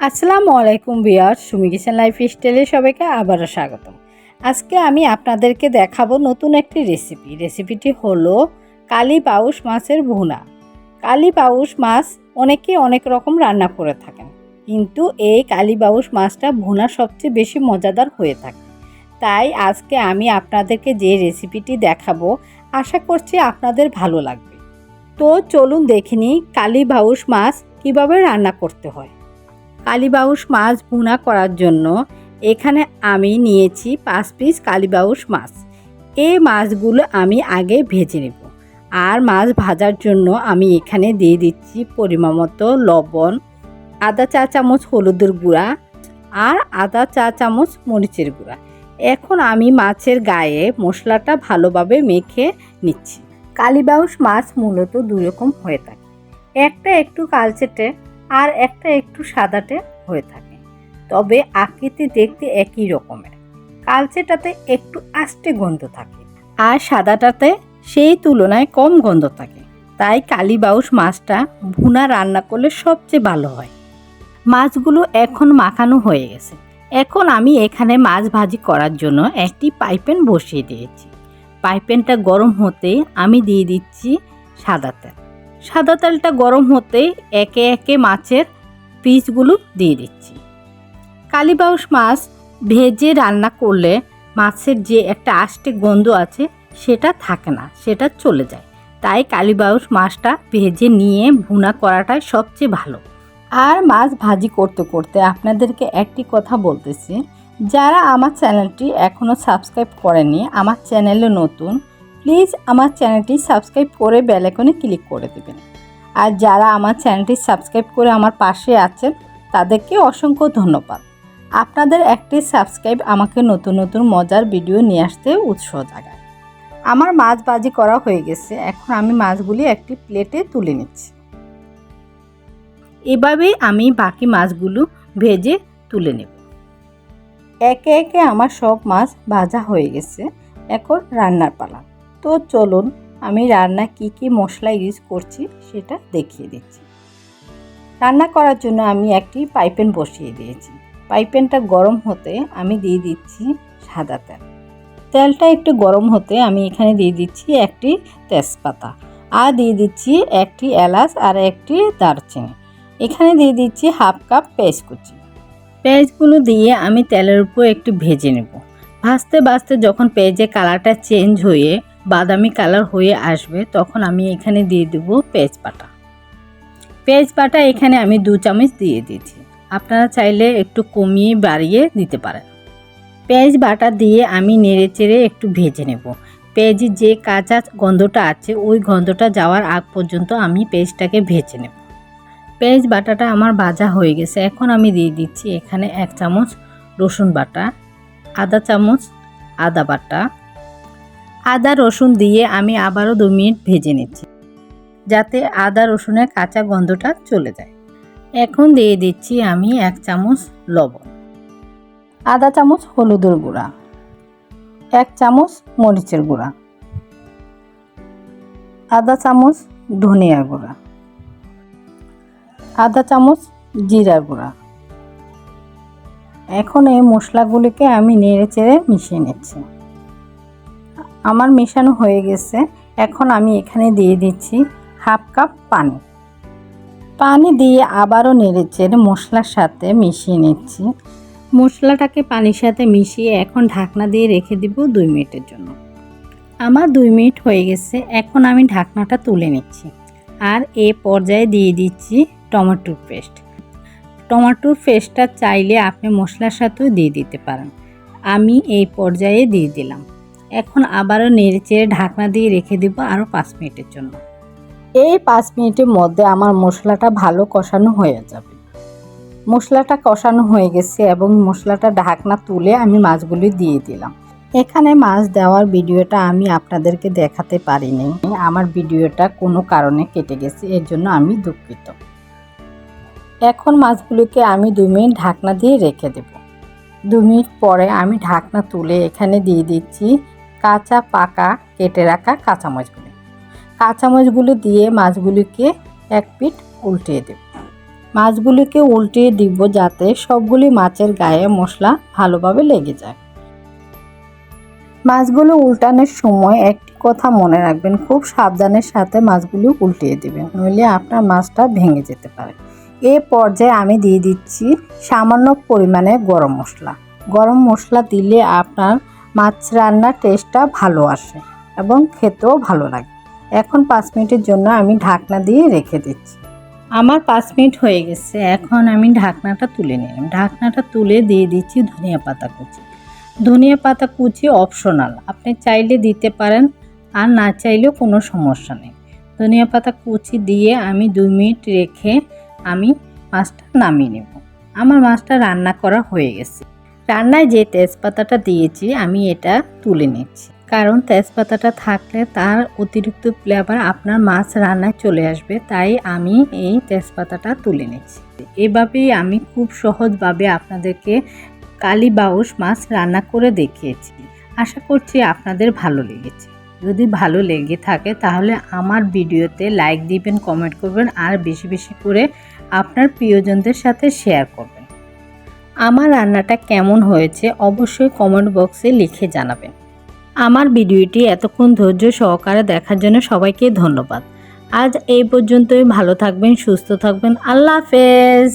আসসালামু আলাইকুম বিয়ার Sumi kitchen life স্টাইলে সবাইকে আবারও স্বাগতম। আজকে আমি আপনাদেরকে দেখাবো নতুন একটি রেসিপি। রেসিপিটি হলো কালি পাউস মাছের ভুনা। কালি পাউস মাছ অনেকে অনেক রকম রান্না করে থাকেন, কিন্তু এই কালি বাউস মাছটা ভুনা সবচেয়ে বেশি মজাদার হয়ে থাকে। তাই আজকে আমি আপনাদেরকে যে রেসিপিটি দেখাবো, আশা করছি আপনাদের ভালো লাগবে। তো চলুন দেখিনি কালি বাউস মাছ কীভাবে রান্না করতে হয়। কালীবাউস মাছ ভুনা করার জন্য এখানে আমি নিয়েছি পাঁচ পিস কালীবাউস মাছ। এই মাছগুলো আমি আগে ভেজে নেব। আর মাছ ভাজার জন্য আমি এখানে দিয়ে দিচ্ছি পরিমাণ মতো লবণ, আদা চা চামচ হলুদের গুঁড়া আর আদা চা চামচ মরিচের গুঁড়া। এখন আমি মাছের গায়ে মশলাটা ভালোভাবে মেখে নিচ্ছি। কালীবাউস মাছ মূলত দুই রকম হয়ে থাকে। একটা একটু কালচেটে আর একটা একটু সাদাটে হয়ে থাকে। তবে আকৃতি দেখতে একই রকমের। কালচেটাতে একটু আষ্টে গন্ধ থাকে। আর সাদাটাতে সেই তুলনায় কম গন্ধ থাকে। তাই কালীবাউস মাছটা ভুনা রান্না করলে সবচেয়ে ভালো হয়। মাছগুলো এখন মাখানো হয়ে গেছে। এখন আমি এখানে মাছ ভাজি করার জন্য একটি পাইপেন বসিয়ে দিয়েছি। পাইপেনটা গরম হতে আমি দিয়ে দিচ্ছি সাদা তেল। সাদা তেলটা গরম হতে একে একে মাছের পিসগুলো দিয়ে দিচ্ছি। কালীবাউস মাছ ভেজে রান্না করলে মাছের যে একটা আষ্টে গন্ধ আছে সেটা থাকে না, সেটা চলে যায়। তাই কালীবাউস মাছটা ভেজে নিয়ে ভুনা করাটাই সবচেয়ে ভালো। আর মাছ ভাজি করতে করতে আপনাদেরকে একটি কথা বলতেছি, যারা আমার চ্যানেলটি এখনও সাবস্ক্রাইব করেনি আমার চ্যানেলে নতুন প্লিজ আমার চ্যানেলটি সাবস্ক্রাইব করে বেলাইকনে ক্লিক করে দেবেন। আর যারা আমার চ্যানেলটি সাবস্ক্রাইব করে আমার পাশে আছেন, তাদেরকে অসংখ্য ধন্যবাদ। আপনাদের একটি সাবস্ক্রাইব আমাকে নতুন নতুন মজার ভিডিও নিয়ে আসতে উৎসাহ জাগায়। আমার মাছ বাজি করা হয়ে গেছে, এখন আমি মাছগুলি একটি প্লেটে তুলে নিচ্ছি। এভাবেই আমি বাকি মাছগুলো ভেজে তুলে নেব। একে একে আমার সব মাছ ভাজা হয়ে গেছে, এখন রান্নার পালা। তো চলুন আমি রান্না কি কি মশলা ইউজ করছি সেটা দেখিয়ে দিচ্ছি। রান্না করার জন্য আমি একটি পাইপেন বসিয়ে দিয়েছি। পাইপেনটা গরম হতে আমি দিয়ে দিচ্ছি সাদা তেল। তেলটা একটু গরম হতে আমি এখানে দিয়ে দিচ্ছি একটি তেজপাতা আর দিয়ে দিচ্ছি একটি এলাচ আর একটি দারচিনি। এখানে দিয়ে দিচ্ছি হাফ কাপ পেঁয়াজ কুচি। পেঁয়াজগুলো দিয়ে আমি তেলের উপর একটু ভেজে নেব। ভাজতে ভাজতে যখন পেঁয়াজের কালারটা চেঞ্জ হয়ে বাদামি কালার হয়ে আসবে, তখন আমি এখানে দিয়ে দেবো পেঁয়াজ বাটা পেঁয়াজ বাটা এখানে আমি দু চামচ দিয়ে দিয়েছি। আপনারা চাইলে একটু কমিয়ে বাড়িয়ে দিতে পারেন। পেঁয়াজ বাটা দিয়ে আমি নেড়ে চেড়ে একটু ভেজে নেব। পেঁয়াজের যে কাঁচা গন্ধটা আছে, ওই গন্ধটা যাওয়ার আগ পর্যন্ত আমি পেঁয়াজটাকে ভেজে নেব। পেঁয়াজ বাটাটা আমার ভাজা হয়ে গেছে। এখন আমি দিয়ে দিচ্ছি এখানে এক চামচ রসুন বাটা আদা চামচ আদা বাটা আদা, রসুন দিয়ে আমি আবারও দু মিনিট ভেজে নিচ্ছি, যাতে আদা, রসুনের কাঁচা গন্ধটা চলে যায়। এখন দিয়ে দিচ্ছি আমি এক চামচ লবণ, আধা চামচ হলুদের গুঁড়া, এক চামচ মরিচের গুঁড়া, আধা চামচ ধনিয়া গুঁড়া, আধা চামচ জিরা গুঁড়া। এখন এই মশলাগুলিকে আমি নেড়ে চেড়ে মিশিয়ে নিচ্ছি। আমার মেশানো হয়ে গেছে। এখন আমি এখানে দিয়ে দিচ্ছি হাফ কাপ পানি। পানি দিয়ে আবারও নেড়ে চেড়ে মশলার সাথে মিশিয়ে নিচ্ছি। মশলাটাকে পানির সাথে মিশিয়ে এখন ঢাকনা দিয়ে রেখে দিব দুই মিনিটের জন্য। আমার দুই মিনিট হয়ে গেছে, এখন আমি ঢাকনাটা তুলে নিচ্ছি। আর এ পর্যায়ে দিয়ে দিচ্ছি টমেটোর পেস্ট। টমেটোর পেস্টটা চাইলে আপনি মশলার সাথেও দিয়ে দিতে পারেন। আমি এই পর্যায়ে দিয়ে দিলাম। এখন আবারও নেড়ে চেড়ে ঢাকনা দিয়ে রেখে দিব আরও পাঁচ মিনিটের জন্য। এই পাঁচ মিনিটের মধ্যে আমার মশলাটা ভালো কষানো হয়ে যাবে। মশলাটা কষানো হয়ে গেছে এবং মশলাটা ঢাকনা তুলে আমি মাছগুলি দিয়ে দিলাম। এখানে মাছ দেওয়ার ভিডিওটা আমি আপনাদেরকে দেখাতে পারিনি। আমার ভিডিওটা কোনো কারণে কেটে গেছে, এর জন্য আমি দুঃখিত। এখন মাছগুলোকে আমি দু মিনিট ঢাকনা দিয়ে রেখে দেব। দু মিনিট পরে আমি ঢাকনা তুলে এখানে দিয়ে দিচ্ছি কাঁচা, পাকা, কেটে রাখা কাঁচামরিচগুলি। কাঁচামরিচগুলো দিয়ে মাছগুলিকে এক পিঠ উল্টিয়ে দেব। মাছগুলিকে উল্টিয়ে দিব যাতে সবগুলি মাছের গায়ে মশলা ভালোভাবে লেগে যায়। মাছগুলো উল্টানোর সময় একটি কথা মনে রাখবেন, খুব সাবধানের সাথে মাছগুলি উল্টিয়ে দেবেন, নইলে আপনার মাছটা ভেঙে যেতে পারে। এ পর্যায়ে আমি দিয়ে দিচ্ছি সামান্য পরিমাণে গরম মশলা। গরম মশলা দিলে আপনার মাছ রান্নার টেস্টটা ভালো আসে এবং খেতেও ভালো লাগে। এখন পাঁচ মিনিটের জন্য আমি ঢাকনা দিয়ে রেখে দিচ্ছি। আমার পাঁচ মিনিট হয়ে গেছে, এখন আমি ঢাকনাটা তুলে নিলাম। ঢাকনাটা তুলে দিয়ে দিচ্ছি ধনিয়া পাতা কুচি। ধনিয়া পাতা কুচি অপশনাল, আপনি চাইলে দিতে পারেন, আর না চাইলেও কোনো সমস্যা নেই। ধনিয়া পাতা কুচি দিয়ে আমি দুই মিনিট রেখে আমি মাছটা নামিয়ে নেব। আমার মাছটা রান্না করা হয়ে গেছে। রান্নায় যে তেজপাতাটা দিয়েছি, আমি এটা তুলে নিচ্ছি। কারণ তেজপাতাটা থাকলে তার অতিরিক্ত ফ্লেভার আপনার মাছ রান্নায় চলে আসবে, তাই আমি এই তেজপাতাটা তুলে নিচ্ছি। এভাবেই আমি খুব সহজভাবে আপনাদেরকে কালী বাউস মাছ রান্না করে দেখিয়েছি। আশা করছি আপনাদের ভালো লেগেছে। যদি ভালো লেগে থাকে, তাহলে আমার ভিডিওতে লাইক দিবেন কমেন্ট করবেন, আর বেশি বেশি করে আপনার প্রিয়জনদের সাথে শেয়ার করবেন। আমার রান্নাটা কেমন হয়েছে অবশ্যই কমেন্ট বক্সে লিখে জানাবেন। আমার ভিডিওটি এতক্ষণ ধৈর্য সহকারে দেখার জন্য সবাইকে ধন্যবাদ। আজ এই পর্যন্তই, ভালো থাকবেন, সুস্থ থাকবেন, আল্লাহ হাফেজ!